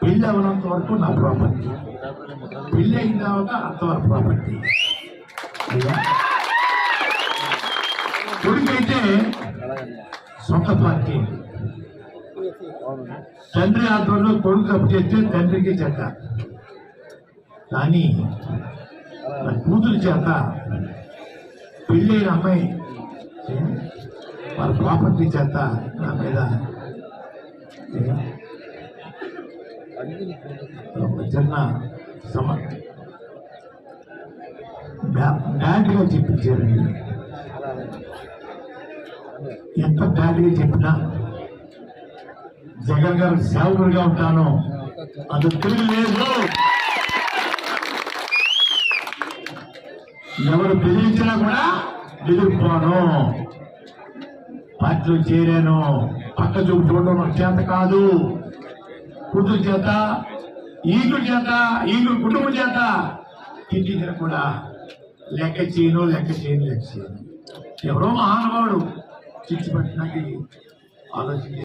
పెళ్ళి అవనంత వరకు నా ప్రాపర్టీ పెళ్ళి అయిన తర్వాత అంతవరకు ప్రాపర్టీ కొడుకైతే సొంత పార్టీ తండ్రి ఆధ్వర్యంలో కొడుకు తప్పు చేస్తే తండ్రికి చెడ్డ. కానీ నా కూతురు చేత పెళ్ళైన అమ్మాయి వాళ్ళ ప్రాపర్టీ చేత నా మీద చిన్న సమ చెప్పించారండి ఎంత బ్యాడ్గా చెప్పినా జగన్ గారు సేవకుడిగా ఉంటాను అది తిరిగి లేదు ఎవరు బెదిరించినా కూడా బెదిరిపోను పార్టీలో చేరాను. పక్క చూపు చూడడం నాకు చేత కాదు. కూతురు చేత ఈగుడు చేత ఈగుడు కుటుంబం చేత తిట్టించిన కూడా లెక్క చేయను లెక్క చేయను లెక్క చేయను. ఎవరో మహానుభావుడు చిచ్చి పట్టినకి ఆలోచించి